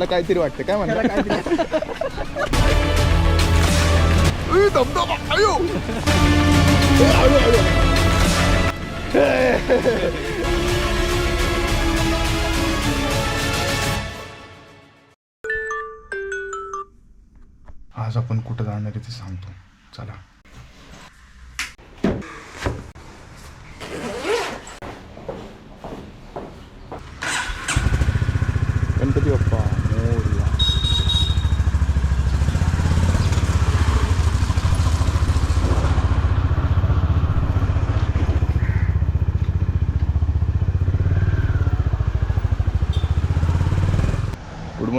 ह्याला काहीतरी वाटतं. काय म्हणतात आज आपण कुठं जाणार आहे ते सांगतो. चला.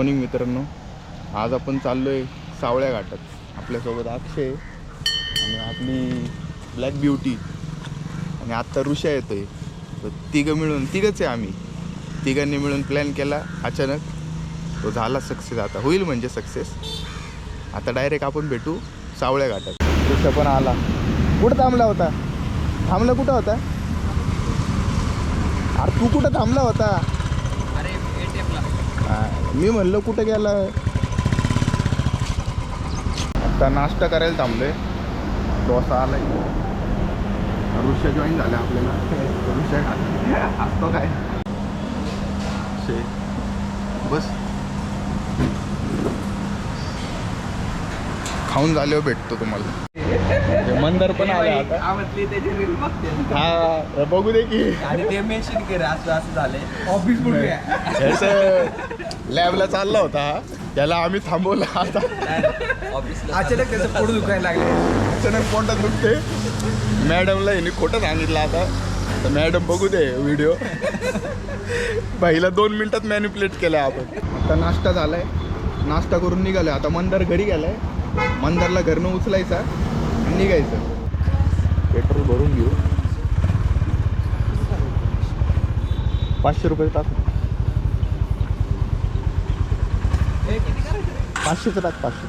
मॉर्निंग मित्रांनो. आज आपण चाललो आहे सावळ्या घाटात. आपल्यासोबत अक्षय आणि आपली ब्लॅक ब्युटी आणि आत्ता ऋषा आहे तर तिघं मिळून तिघंच आहे आम्ही. तिघांनी मिळून प्लॅन केला अचानक. तो झाला सक्सेस आता. होईल म्हणजे सक्सेस आता डायरेक्ट आपण भेटू सावळ्या घाटात. ऋषा पण आला. कुठं थांबला होता? थांबला कुठं होता? अरे तू कुठं थांबला होता? मी म्हणलं कुठं गेला आता नाश्ता करायला थांबलोय. डोसा आलाय. ऋषा जॉईन झाला आपल्याला. ऋषा असतो काय? शे. बस. खाऊन झाल्यावर भेटतो तुम्हाला. ते मंदार पण आला आता. आवडली त्याची रील बघते. हा बघू दे की. आणि ते मेन्शन केलं असं असं झालंय. ऑफिस लॅबला चालला होता. त्याला आम्ही थांबवलं आता. अचानक त्याचं पोट दुखायला लागले. अचानक पोटात दुखते. मॅडमला यांनी खोटं सांगितलं आता. तर मॅडम बघू दे व्हिडिओ. बाईला दोन मिनिटात मॅन्युप्लेट केलं आपण. आता नाश्ता झालाय. नाश्ता करून निघालोय. आता मंदार घरी गेलाय. मंदारला घरनं उचलायचा आणि निघायचं. पेट्रोल भरून घेऊ. पाचशे रुपये टाक. पाचशेचं टाक पाचशे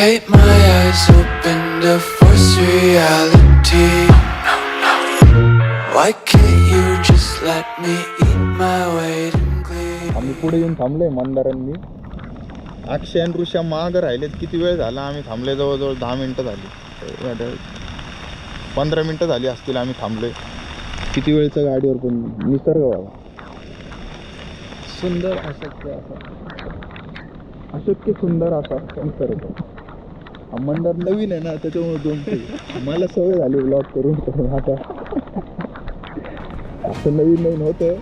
Take my eyes open to force reality. Why can't you just let me eat my weight in glee? आम्ही पुढे येऊन थांबलोय मंदारांनी अक्षय आणि ऋषा माग राहिलेत. किती वेळ झाला? आम्ही थांबले जवळजवळ दहा मिनटं झाली. आता पंधरा मिनटं झाली असतील आम्ही थांबलोय. किती वेळचं गाडीवर पण निसर्ग बाबा. सुंदर अशक्य असा. अशक्य सुंदर असा निसर्ग. मंदार नवीन आहे ना त्याच्यामुळे दोन मला सवय झाली ब्लॉग करून करून आता असं नवीन नवीन होतं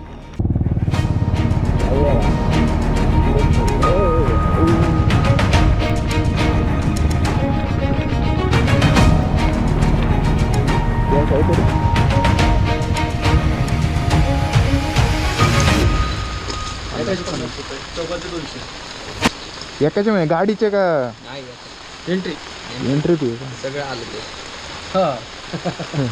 एकाच्या म्हणजे गाडीचे का? एंट्री एंट्री फी सगळं आलं ते. हा.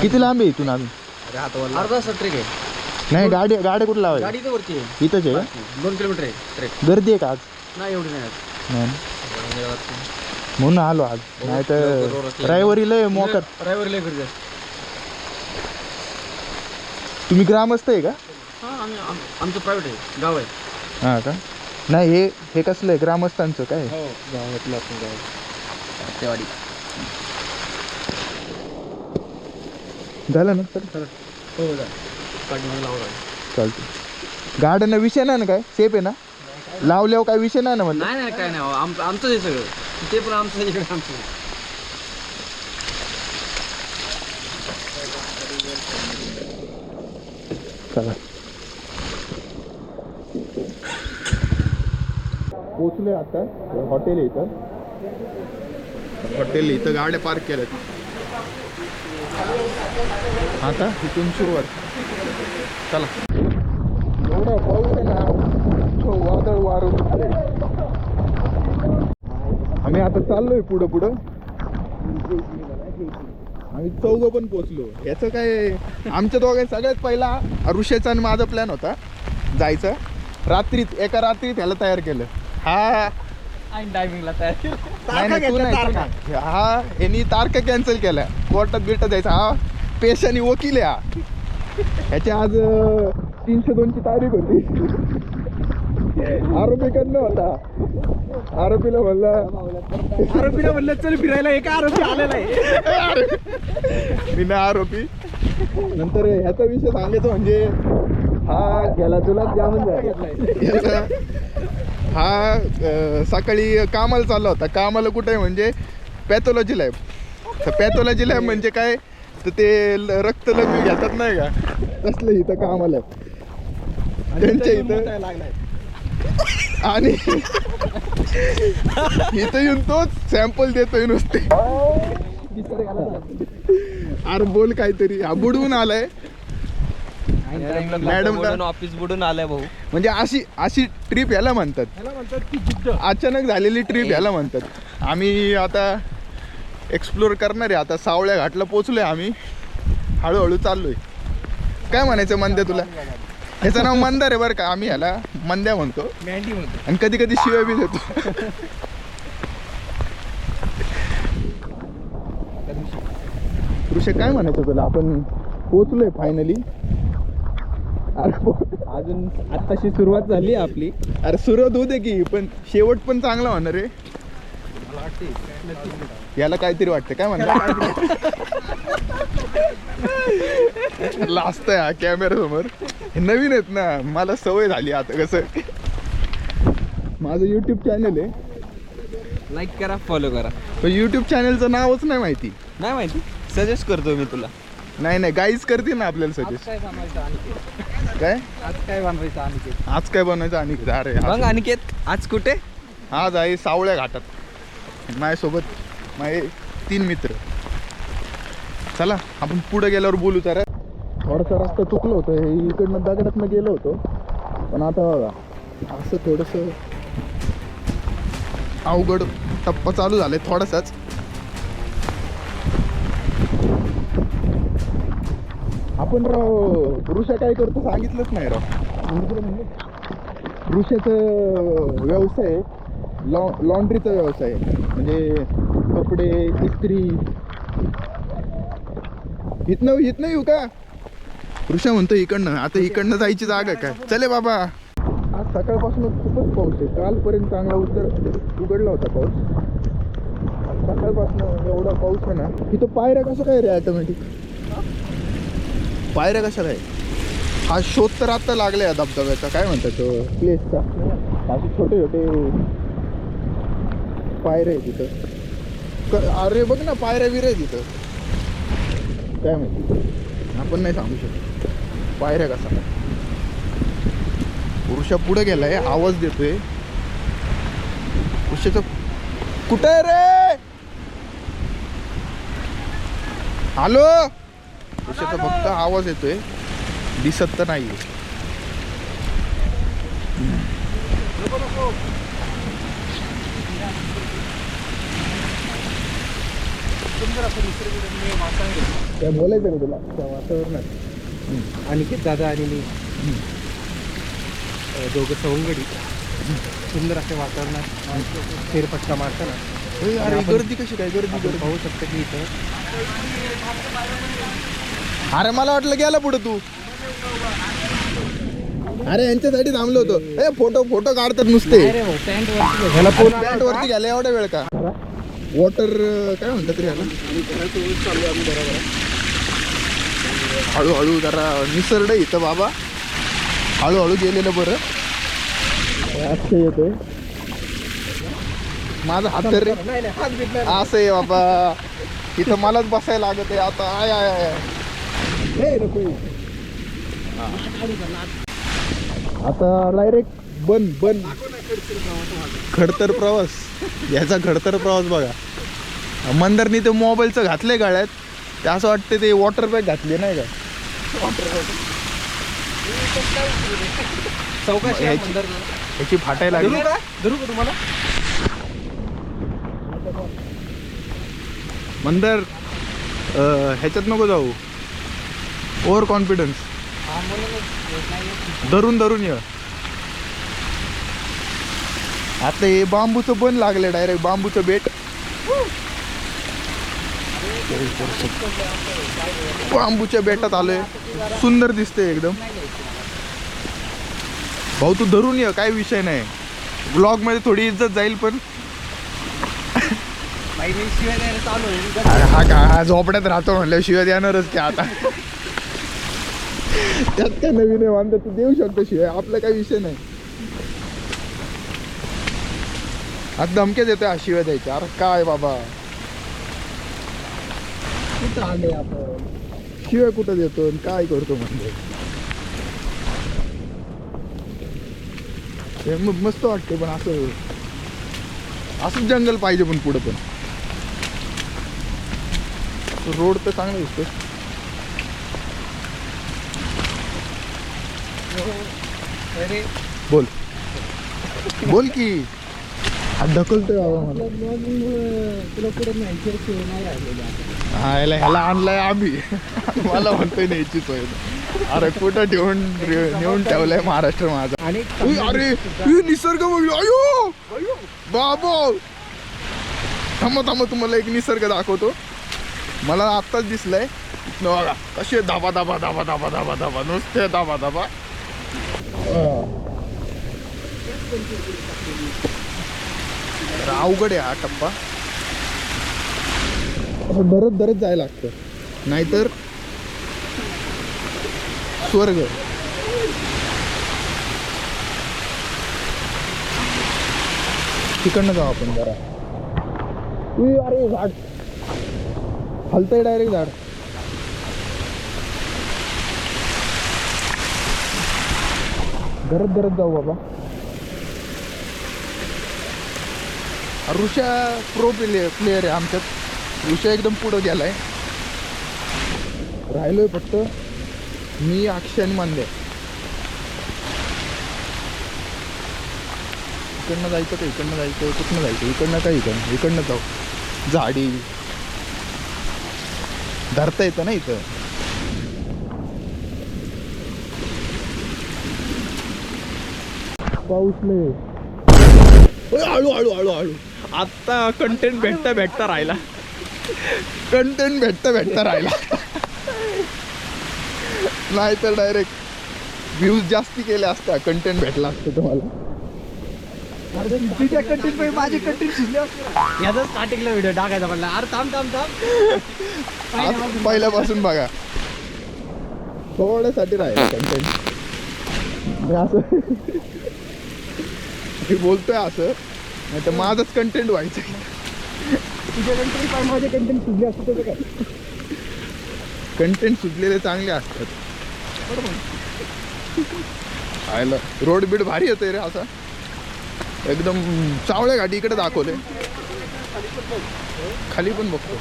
किती लांब आहे इथून आम्ही? अर्धा तास ट्रेक आहे. नाही गाडी गाडी कुठं लावायची? गाडी तर वरती आहे. इथंच आहे का? दोन किलोमीटर आहे ट्रेक गर्दी आहे का आज? नाही एवढी नाही नाही ना? म्हणून आलो आज. नाही तर. ड्रायव्हरी लय मोकर. ड्रायव्हर लय गर्दी असते. तुम्ही ग्रामस्थ आहे का? हा आम्ही आम- आमचं प्रायव्हेट आहे गाव आहे. हां का? नाही हे हे कसलं आहे? ग्रामस्थांचं काय? हो गावातलं आपण गाव. झालं ना? सर हो लावला चालतं गाड्यांना विषय नाही ना काय? सेफ आहे ना? लावल्यावर काय विषय नाही ना म्हणलं? नाही नाही काय नाही. हो. आम आमचंच आहे सगळं. ते पण आमचं इकडे आमचं. चला. पोचले आता. हॉटेल इथं. हॉटेल इथं गाड्या पार्क केल्यात. आता इथून सुरुवात. चला. एवढा पाऊस आहे ना वादळ वारं सुटलंय आम्ही आता चाललोय पुढं पुढं. आम्ही चौघ पण पोचलो याचं काय आमच्या दोघांत सगळ्यात पहिला ऋषेचा आणि माझा प्लॅन होता जायचा. रात्रीत एका रात्रीत ह्याला तयार केलं. हा. टायमिंगला तयार नाही, नाही, तू नाही, तू नाही. हा यांनी तारखा कॅन्सल केल्या. कोर्टात बिर्टात जायचा. हा पेशाने वकील आहे हा ह्याच्या आज अं, तीनशे दोनची तारीख होती. आरोपीकडनं होता. आरोपीला म्हणलं आरोपीला म्हणलं चल फिरायला एका आरोपी आलेला आहे. मी नाही आरोपी. नंतर ह्याचा विषय सांगायचं म्हणजे हा गेला तुला जामून याचा हा सकाळी कामाला चालला होता. कामाला कुठे आहे म्हणजे पॅथॉलॉजी लॅब तर पॅथॉलॉजी लॅब म्हणजे काय? तर ते रक्त लघवी घेतात नाही का? तसलं इथं कामाला. त्यांच्या इथं आणि इथं येऊन तोच सॅम्पल देतोय नुसते. अरे बोल काहीतरी. हा बुडवून आलाय. मॅडमला- ऑफिस बुडून आलाय भाऊ. म्हणजे अशी अशी ट्रिप याला म्हणतात. त्याला म्हणतात की जिद्द. अचानक झालेली ट्रिप याला म्हणतात. आम्ही आता एक्सप्लोर करणार आहे. आता सावळ्या घाटला पोचलोय आम्ही. हळूहळू चाललोय. काय म्हणायचं मंद्या तुला? ह्याचं नाव मंदार आहे बरं का. आम्ही ह्याला मंद्या म्हणतो. मॅन्डी म्हणतो. आणि कधी कधी शिव्या बी देतो. ऋषे काय म्हणायचं तुला? आपण पोचलोय फायनली अजून आत्ताशी सुरुवात झाली आपली. अरे सुरुवात होते की पण शेवट पण चांगला होणार रे. याला काहीतरी वाटतं काय म्हणणार लास्ट आहे हा कॅमेरा समोर. हे नवीन आहेत ना मला सवय झाली आता कसं. माझं युट्यूब चॅनल आहे. लाईक करा फॉलो करा. पण युट्यूब चॅनलचं नावच नाही माहिती. नाही माहिती? सजेस्ट करतो मी तुला. नाही नाही गाईज करते ना आपल्याला सजेस्ट काय? अनिकेत आज काय बनवायचं अनिकेत? आज काय बनवायचं आणि अरे मग आज- अनिकेत आज कुठे? आज आहे सावळ्या घाटात. माझ्यासोबत माझे तीन मित्र. चला आपण पुढे गेल्यावर बोलू तर. थोडासा रस्ता चुकलो होतो हे इकडनं दगडातनं गेलो होतो. पण आता बघा असं थोडंसं अवघड टप्पा चालू झालाय थोडासाच. आपण राव ऋषा काय करतो सांगितलंच नाही राव. म्हणजे ऋषाचं व्यवसाय लॉ लॉन्ड्रीचा व्यवसाय आहे. म्हणजे कपडे इस्त्री. इथनं इथनं येऊ का? ऋषा म्हणतो इकडनं. आता इकडनं जायची जागा काय? चले बाबा. आज सकाळपासून खूपच पाऊस आहे. कालपर्यंत चांगला उत्तर उघडला होता पाऊस. आज सकाळपासून एवढा पाऊस आहे ना. तिथं पायऱ्या कसं काय रे ऑटोमॅटिक पायऱ्या कशा काय हा शोध तर आता लागला या धबधब्याचा. काय म्हणतात तो? प्लेसचा. असे छोटे छोटे पायऱ्या आहे तिथं. अरे बघ ना पायऱ्या विरे तिथं. काय माहिती? आपण नाही सांगू शकत. पायऱ्या कसा? पुरुषा पुढे गेलाय आवाज देतोय. पुरुषाचं कुठे आहे रे? हॅलो? पुरुषाचा फक्त आवाज येतोय. दिसत तर काय बोलायचं का तुला? त्या वातावरणात. अनिकेत दादा आणि मी दोघं सवंगडी. सुंदर अशा वातावरणात फेरफटका मारताना. गर्दी कशी काय? गर्दी पाहू शकतो की इथं अरे मला वाटलं गेला पुढे तू. अरे यांच्यासाठी थांबलो होतो. ए फोटो फोटो काढतात नुसते. ह्याला पॅन्ट वरती घ्यायला एवढा वेळ का? वॉटर काय म्हणतात रे ह्याला हळूहळू जरा निसरड इथं बाबा. हळूहळू गेलेलं बरं. असं येतोय माझा हात तर रे. असं आहे बाबा. इथं मलाच बसायला लागत आहे आता आय आय आय. आता डायरेक्ट बन बन खडतर प्रवास. याचा खडतर प्रवास बघा. मंदरनी ते मोबाईलचं घातलंय गाड्यात ते असं वाटतं ते वॉटर बॅग घातली नाही का? चौकाशी याची फाटायला लागली. का? धरू का तुम्हाला? मंदर अं, ह्याच्यात नको जाऊ. ओव्हर कॉन्फिडन्स धरून धरून ये. आता हे बांबूचं बन लागलं डायरेक्ट बांबूचं बेट. बांबूच्या बेटात आलोय. सुंदर दिसते एकदम. भाऊ तू धरून ये काय विषय नाही. ब्लॉगमध्ये थोडी इज्जत जाईल पण. हा हा झोपड्यात राहतो म्हणलं शिवाय येणारच की आता. त्यात काय नवीन आहे वांदा तू देऊ शकतो शिवाय. आपला काही विषय नाही. आता धमक्या देतोय हा शिवाय द्यायच्या. अरे काय बाबा. शिवाय कुठं देतो आणि काय करतो म्हणजे? हे म- मस्त वाटते पण असं असंच जंगल पाहिजे पण पुढं पण. रोड तर चांगला दिसतो बोल. बोल की. ढकलतोय बाबा मला. हा याला ह्याला आणलाय आम्ही. मला म्हणतोय न्यायची सोय अरे कुठं ठेवून नेऊन ठेवलाय महाराष्ट्र माझा? आणि उई, अरे निसर्ग बघलो अयो! बाबो! थांबा थांबा तुम्हाला एक निसर्ग दाखवतो. मला आत्ताच दिसलंय. इथनं बघा कसे धाबा धाबा धाबा धाबा धाबा धाबा नुसते धाबा धाबा तर अवघड आहे हा टप्पा. असं धरत धरत जायला लागतं. नाहीतर स्वर्ग. तिकडनं जाऊ आपण जरा. अरे झाड. हलतंय डायरेक्ट झाड. गरज गरज जाऊ बाबा. ऋषा प्रो प्ले प्लेअर आहे आमच्यात. ऋषा एकदम पुढं गेलाय. राहिलोय फक्त मी अक्षय आणि मानले. इकडनं जायचं का इकडनं जायचं कुठनं जायचं इकडनं का इकडनं इकडनं जाऊ. झाडी. धरता येतं ना इथं? पाऊस नाही. ओय, हळू हळू हळू हळू. आता कंटेंट भेटता भेटता राहिला. कंटेंट भेटता भेटता राहिला. नाही तर डायरेक्ट व्ह्यूज जास्ती केले असत्या कंटेंट भेटला असतं तुम्हाला. तुझ्या कंटेंट माझे कंटेंट शिजले याचा स्टार्टिंगला व्हिडिओ टाकायचा अरे थांब थांब थांब. आज पहिल्यापासून बघा. थोड्यासाठी राहील कंटेंट असं. मी बोलतोय असं. नाही तर माझंच कंटेंट व्हायचं. तुझ्या कंटेंट माझे कंटेंट शिजले असते त्याचं काय? कंटेंट सुचलेले चांगले असतात. आयला रोड बीड भारी येतोय रे असा. एकदम सावळे घाटी इकडे दाखवले. खाली पण बघतो.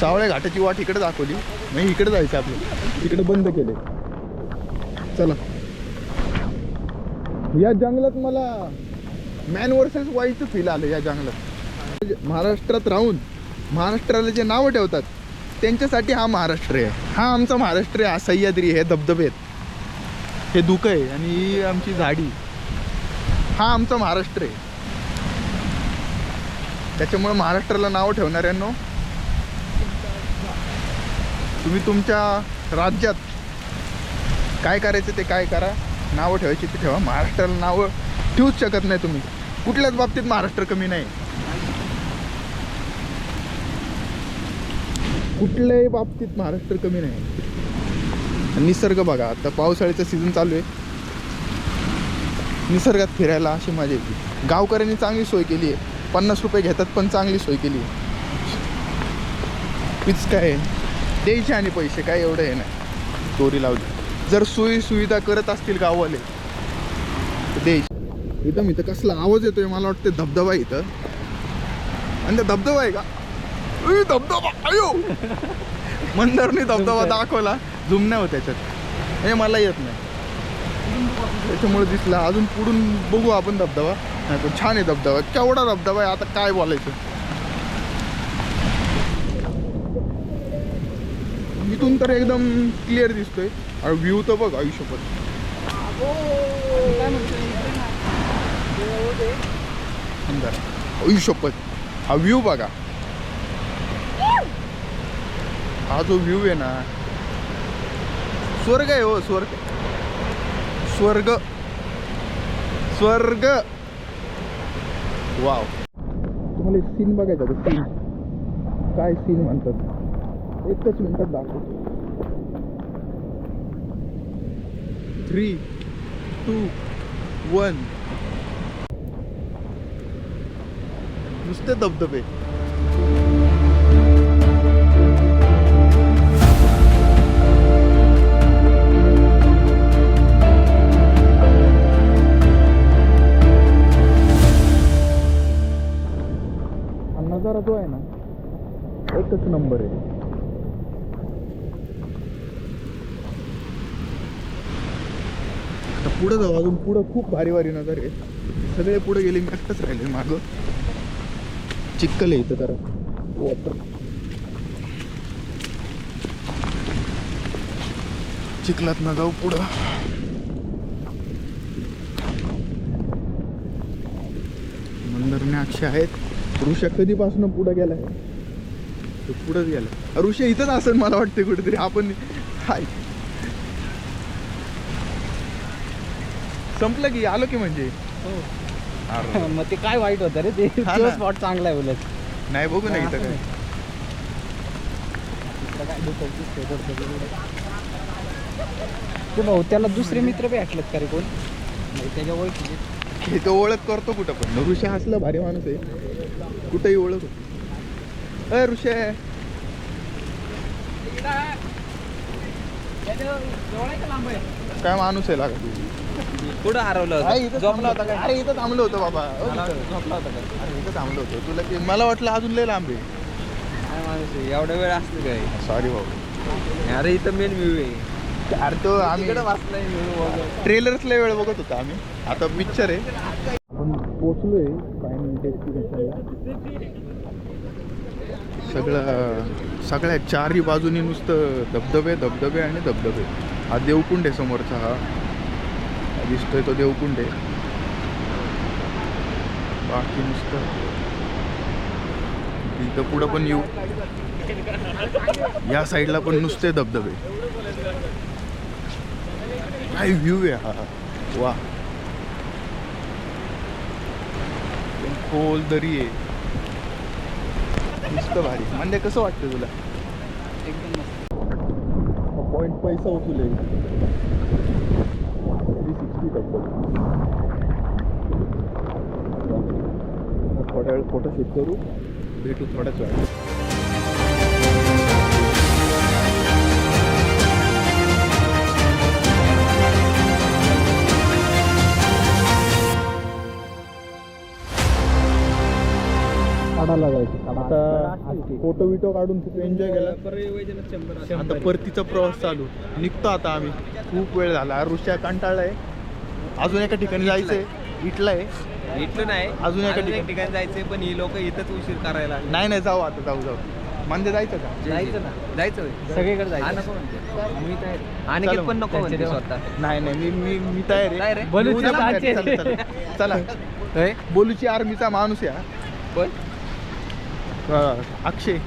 सावळे घाटाची वाट इकडे दाखवली. नाही इकडे जायचं आपलं. इकडे बंद केले. चला. या जंगलात मला मॅन वर्सेस वाईचं फील आलं या जंगलात. महाराष्ट्रात राहून महाराष्ट्राला जे नावं ठेवतात त्यांच्यासाठी हा महाराष्ट्र आहे. हा आमचा महाराष्ट्र आहे हा सह्याद्री हे धबधबे हे दुख आहे आणि ही आमची झाडी. हा आमचा महाराष्ट्र आहे. त्याच्यामुळे महाराष्ट्राला नावं ठेवणाऱ्यांनो तुम्ही तुमच्या राज्यात काय करायचं ते काय करा. नावं ठेवायची ते ठेवा. महाराष्ट्राला नावं ठेवूच शकत नाही तुम्ही. कुठल्याच बाबतीत महाराष्ट्र कमी नाही. कुठल्याही बाबतीत महाराष्ट्र कमी नाही. निसर्ग बघा आता पावसाळ्याचा सीझन चालू आहे. निसर्गात फिरायला अशी मजा येते. गावकऱ्यांनी चांगली सोय केली आहे. पन्नास रुपये घेतात पण चांगली सोय केली आहे. काय द्यायचे आणि पैसे काय एवढं हे नाही. चोरी लावली. जर सोयी सुविधा करत असतील गाववाले तर द्यायचे इथं कसला आवाज येतोय मला वाटतं धबधबा इथं. आणि ते धबधबा आहे का? धबधबा अयो! मंदारने धबधबा दाखवला. झुम नाही होत त्याच्यात. हे मला येत नाही. त्याच्यामुळे दिसला. अजून पुढून बघू आपण धबधबा. नाही तो छान आहे धबधबा. केवढा धबधबा आहे आता काय बोलायचं? इथून तर एकदम क्लिअर दिसतोय. आणि व्ह्यू तर बघ आयुष्यपत आयुष्यपत हा व्ह्यू बघा. हा जो व्ह्यू आहे ना स्वर्ग आहे हो स्वर्ग. स्वर्ग. स्वर्ग. वाव तुम्हाला सीन बघायचा का सीन काय सीन म्हणतात? एकच मिनिटात दाखवतो. थ्री टू वन नुसते धबधबे. नजारा जो आहे ना एकच नंबर आहे. आता पुढं जाऊ अजून पुढं खूप भारी भारी नजर आहे सगळे पुढे गेले मी एकटंच राहिले मागं. चिक्कल आहे इथं जरा. वॉटर चिखलात ना जाऊ पुढं. मंदरने अक्षय आहेत. ऋषा कधीपासून पुढं गेलाय? तो पुढंच गेला ऋषा इथंच असेल मला वाटतं कुठेतरी. आपण हाय. संपलं की आलो की म्हणजे? अरे, मग ते काय वाईट होतं रे? ते हा ना. स्पॉट चांगला आहे उलट. नाही बघू ना इथं काय. ते भाऊ त्याला दुसरे मित्र भेटलेत का रे कोण? नाही त्याच्या ओळखीचे. हे तो ओळख करतो कुठं पण. ऋषा हसला भारी माणूस आहे. कुठेही ओळख होती. अय ऋषा. काय माणूस आहे लागा तू कुठं हरवलं इथं थांबला होता काय? अरे इथं थांबलो होतो बाबा. झोपला होता का? अरे इथं थांबलो होतो. तुला की मला वाटलं अजून लय लांब आहे. काय माणूस आहे एवढा वेळ असतो काय? सॉरी भाऊ. अरे इथं मेन व्ह्यू आहे. अरे तो आम्ही वाचलाय व्ह्यू वेळ बघत होता आम्ही. आता पिक्चर आहे. आपण पोचलोय फायनल डेस्टिनेशनला सगळं सगळ्या चारही बाजूनी नुसतं धबधबे धबधबे आणि धबधबे. हा देवकुंड आहे समोरचा हा. दिसतोय तो देवकुंड आहे. बाकी नुसतं. इथं पुढं पण येऊ. या साईडला पण नुसते धबधबे. काय व्ह्यू आहे हा वा. खोल दरी आहे. नुसतं भारी. म्हणजे कसं वाटतं तुला? एकदम पॉईंट पैसा वसूल आहे थोड्या वेळ फोटोशूट करू. भेटू थोड्याच जायचं आता फोटो विटो काढून खूप एन्जॉय केला. आता परतीचा प्रवास चालू. निघतो आता आम्ही. खूप वेळ झाला. ऋषा कंटाळलाय. अजून एका ठिकाणी जायचंय. इटलाय इथलं नाही. अजून एका ठिकाणी. ठिकाणी जायचंय पण ही लोक इथंच उशीर करायला नाही नाही जाऊ आता जाऊ जाऊ. म्हणजे जायचं का? जायचं ना. जायचं सगळीकडे जायचं. नको म्हणते. मी तर पण. नको म्हणते स्वतः. नाही नाही मी मी मी तयार आहे. तयार आहे? मी उद्या चला, आहे. चला. चला. बोलूची आर्मीचा माणूस आहे हा. पण अक्षय.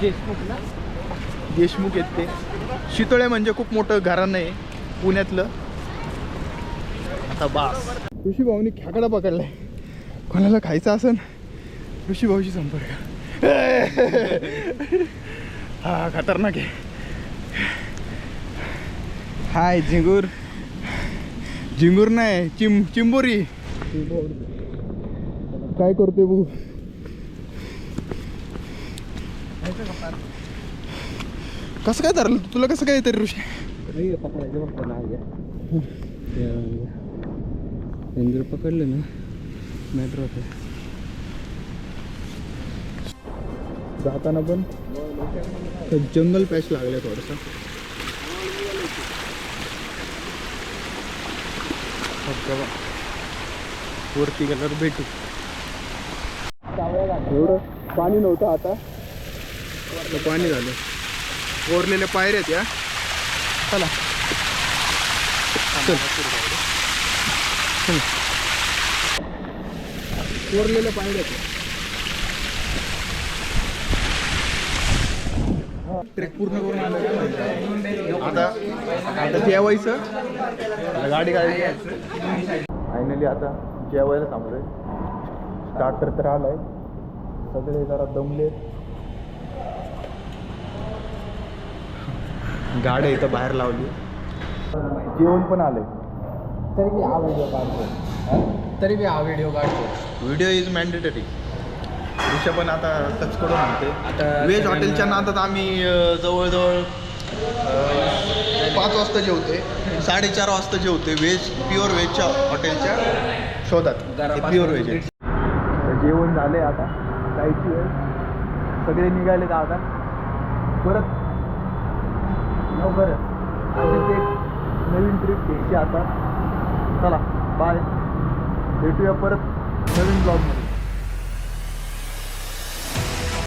देशमुख ना? देशमुख आहेत ते. शितोळे म्हणजे खूप मोठं घराणं आहे पुण्यातलं. आता बास ऋषी भाऊनी खेकडा पकडलाय. कोणाला खायचा असन? ऋषी भाऊशी संपर्क. हा खतरनाक आहे. हाय झिंगूर. झिंगूर नाही चिम चिंबोरी. काय करतोय बघू. कसं काय धरलं तुला कसं काय येतं रे ऋषी पकडायचं पकडले ना जर ते ना जाताना पण जंगल पॅच लागले थोडंसं. धबधबा वरती गेल्यावर भेटू. एवढं पाणी नव्हतं आता. आता पाणी झालं. ओरलेल्या पायऱ्या आहेत या. चला. चल. कोरलेलं ओरलेल्या पायऱ्या ट्रेक पूर्ण करून आलं. आता आता जेवायचं. गाडी गाडी फायनली आता जेवायला थांबलोय. स्टार्टर तर आलाय. सगळे जरा दमले. गाड्या इथं बाहेर लावली. जेवण पण आलंय. तरी मी हा व्हिडिओ काढतो. तरी मी हा व्हिडिओ काढतो. व्हिडिओ इज मॅन्डेटरी ऋषा पण आता टच करून आणते आता व्हेज हॉटेलच्या नादात आम्ही अं, जवळजवळ अं, पाच वाजता जेवते. साडेचार वाजता जेवते व्हेज प्युअर व्हेजच्या हॉटेलच्या शोधात. प्युअर व्हेज आहे. जेवण झाले आता. जायची वेळ सगळे निघाले आता परत लवकरच. अशीच एक नवीन ट्रिप घ्यायची आता. चला बाय भेटूया परत नवीन ब्लॉगमध्ये